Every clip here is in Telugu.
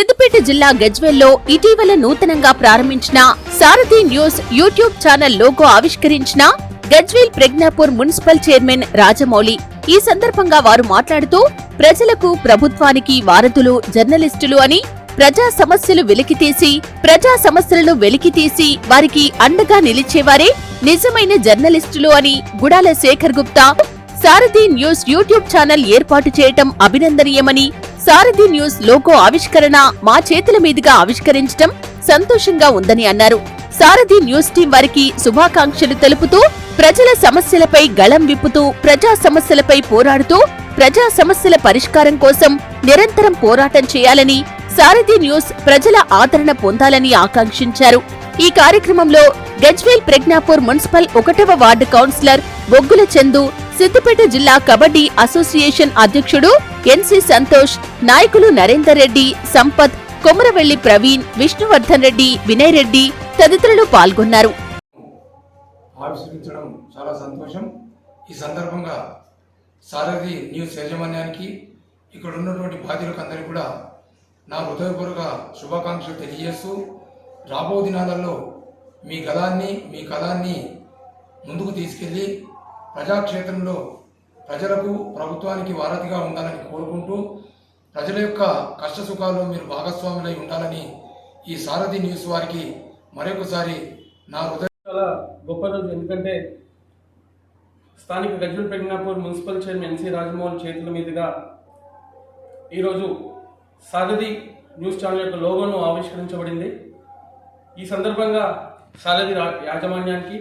సిద్దిపేట జిల్లా గజ్వెల్లో ఇటీవల నూతనంగా ప్రారంభించిన Sarathi news YouTube channel logo ఆవిష్కరించిన గజ్వేల్ ప్రజ్ఞాపూర్ మున్సిపల్ చైర్మన్ రాజమౌళి. ఈ సందర్భంగా వారు మాట్లాడుతూ ప్రజలకు ప్రభుత్వానికి వారధులు జర్నలిస్టులు అని ప్రజా సమస్యలు వెలికితీసి ప్రజా సమస్యలను వెలికితీసి వారికి అండగా నిలిచేవారే నిజమైన జర్నలిస్టులు అని Gudala Shekhar Gupta Sarathi news YouTube channel ఏర్పాటు చేయటం అభినందనీయమని సారథి న్యూస్ లోగో ఆవిష్కరణ మా చేతుల మీదుగా ఆవిష్కరించడం సంతోషంగా ఉందని అన్నారు. సారథి న్యూస్ టీం వారికి శుభాకాంక్షలు తెలుపుతూ ప్రజల సమస్యలపై గళం విప్పుతూ ప్రజా సమస్యలపై పోరాడుతూ ప్రజా సమస్యల పరిష్కారం కోసం నిరంతరం పోరాటం చేయాలని సారథి న్యూస్ ప్రజల ఆదరణ పొందాలని ఆకాంక్షించారు. ఈ కార్యక్రమంలో గజ్వేల్ ప్రజ్ఞాపూర్ మున్సిపల్ ఒకటవ వార్డు కౌన్సిలర్ బొగ్గుల చందు సిద్దిపేట జిల్లా కబడ్డీ అసోసియేషన్ అధ్యక్షుడు ఎన్సి సంతోష్ నాయకులు నరేందర్ రెడ్డి సంపత్ కొమరవెల్లి ప్రవీణ్ విష్ణువర్ధన్ రెడ్డి వినయ్ రెడ్డి తదితరులు పాల్గొన్నారు. ఆవిష్కరించడం చాలా సంతోషం. ఈ సందర్భంగా సారథి న్యూస్ యాజమాన్యానికి ఇక్కడ ఉన్నటువంటి బాధ్యులకు అందరికీ కూడా నా హృదయపూర్వక శుభాకాంక్షలు తెలియజేస్తూ రాబో దినాలలో మీ గలాన్ని మీ కళాన్ని ముందుకు తీసుకెళ్ళి ప్రజాక్షేత్రంలో ప్రజలకు ప్రభుత్వానికి వారధిగా ఉండాలని కోరుకుంటూ ప్రజల యొక్క కష్ట సుఖాల్లో మీరు భాగస్వాములై ఉండాలని ఈ సారథి న్యూస్ వారికి మరొకసారి నా హృదయ చాలా గొప్ప రోజు. ఎందుకంటే స్థానిక Gajwel Prajnapur municipal chairman NC Rajamohan చేతుల మీదుగా ఈరోజు సారథి న్యూస్ ఛానల్ యొక్క లోగోను ఆవిష్కరించబడింది. ఈ సందర్భంగా సారథి రా- యాజమాన్యానికి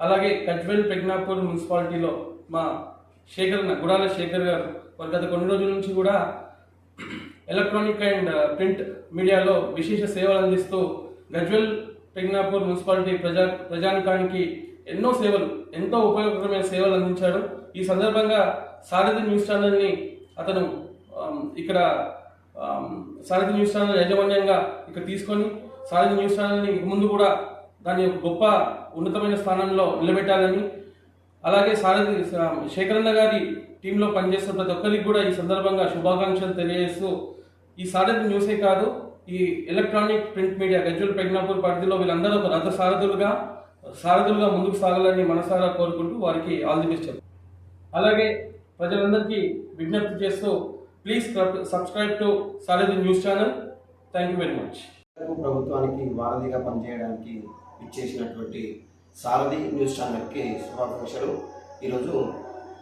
అలాగే గజ్వెల్ పెగ్నాపూర్ మున్సిపాలిటీలో మా శేఖర్ గుడాల శేఖర్ గారు వారు గత కొన్ని రోజుల నుంచి కూడా ఎలక్ట్రానిక్ అండ్ ప్రింట్ మీడియాలో విశేష సేవలు అందిస్తూ గజ్వెల్ పెగ్నాపూర్ మున్సిపాలిటీ ప్రజా ప్రజానికానికి ఎన్నో సేవలు ఎంతో ఉపయోగకరమైన సేవలు అందించాడు ఈ సందర్భంగా సారథి న్యూస్ ఛానల్ని అతను ఇక్కడ సారథి న్యూస్ ఛానల్ యాజమాన్యంగా ఇక్కడ తీసుకొని సారథి న్యూస్ ఛానల్ని ముందు కూడా దాని యొక్క గొప్ప ఉన్నతమైన స్థానంలో నిలబెట్టాలని అలాగే సారథి శేఖరన్న గారి టీంలో పనిచేస్తున్న ప్రతి ఒక్కరికి కూడా ఈ సందర్భంగా శుభాకాంక్షలు తెలియజేస్తూ ఈ సారథి న్యూసే కాదు ఈ electronic print media Gajwel Prajnapur పరిధిలో వీళ్ళందరూ ఒక రథ సారథులుగా సారథులుగా ముందుకు సాగాలని మనసారా కోరుకుంటూ వారికి ఆల్ ది బెస్ట్ అలాగే ప్రజలందరికీ విజ్ఞప్తి చేస్తూ please subscribe to Sarathi news channel. Thank you very much. ప్రభుత్వానికి వారధిగా పనిచేయడానికి ఇచ్చేసినటువంటి సారథి న్యూస్ ఛానల్కి శుభాకాంక్షలు. ఈరోజు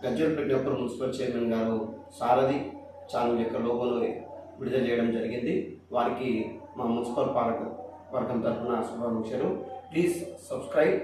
గజ్జలపేట ప్రజ్ఞాపురం మున్సిపల్ చైర్మన్ గారు సారథి ఛానల్ యొక్క లోగోను విడుదల చేయడం జరిగింది. వారికి మా మున్సిపల్ పాలక వర్గం తరఫున శుభాకాంక్షలు. Please subscribe